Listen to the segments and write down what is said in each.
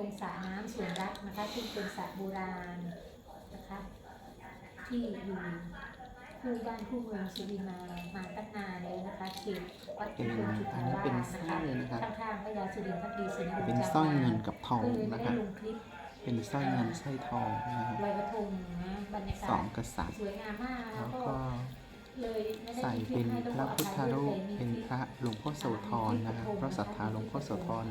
ตรงสระน้ำสวนรักนะคะที่เป็นสระโบราณนะคะที่อยู่คู่บ้านคู่เมืองสุรินทร์มามาตั้งนานเลยนะคะเขตวัดเป็พุนทธจุอัฬานนี้ราเป็นชสนะร้อคะยนะครับข้างๆพระยาสุรินทร์พักดีสินธุ์เป็นสร้อยเงินกับทองก็เลยไม่นะคได้รับลงคลิปเป็นสร้อยเงินสร้อยทองนะครับลอยกระทงนะบรรยากาสอศงกษัตริย์สวยงามมากแล้แล้ววก็ก็เลยไม่ได้ใส่มีคลิเป็ปนให้ต้องพขระออพุทธภัยด้รูวยปมีเป็นคลิปพระหลวงพ่อโสธรนะครับเพราะศรัทธาหลวงพ่อโสธร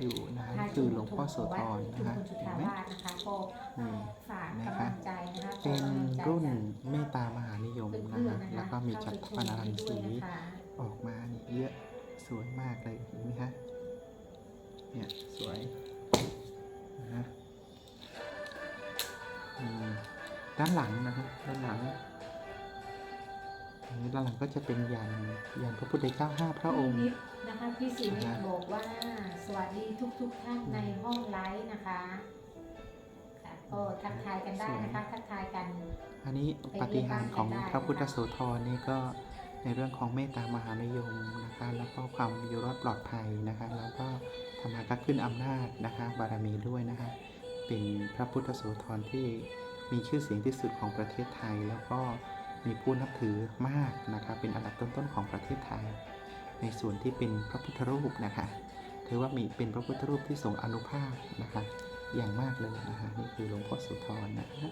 อยู่นะครับนี่คือหลวงพ่อโสธรนะฮะจุเห็นฬาไหมราชนะคะก็นี่ฝากกำลังใจนะคะขอเป็นกำลังใจรุ่นจากเมตตามหานิยมเพื่อนะนๆนะคะฮะแล้วก็มีจักรพรรณรังสีเข้าไปชมด้วยนะคะออกมาเนี่ยเยอะสวยมากเลยเห็นไหมฮะเนี่ยสวยนะฮะอืมด้านหลังนะครับด้านหลังอันนี้ ด้านหลังก็จะเป็นยันยันพระพุทธเจ้าห้าพระองค์นิดนะคะพี่สิรินะฮะบอกว่าสวัสดีทุกทุกๆท่านในห้องไลฟ์นะคะค่ะก็ทักทายกันได้นะคะทักทายกัน อันนี้ปาฏิหารย์ของพระพุทธโสธรนี่ก็ในเรื่องของเมตตามหานิยมนะคะแล้วก็ความอยู่รอดปลอดภัยนะคะแล้วก็ธรรมาก็ขึ้นอำนาจนะคะบารมีด้วยนะคะเป็นพระพุทธโสธรที่มีชื่อเสียงที่สุดของประเทศไทยแล้วก็ มีผู้นับถือมากนะคะเป็นอันดับต้นๆของประเทศไทย ในส่วนที่เป็นพระพุทธรูปนะคะถือว่ามีเป็นพระพุทธรูปที่ทรงอนุภาพนะคะอย่างมากเลยนะคะนี่คือหลวงพ่อโสธรนะคะ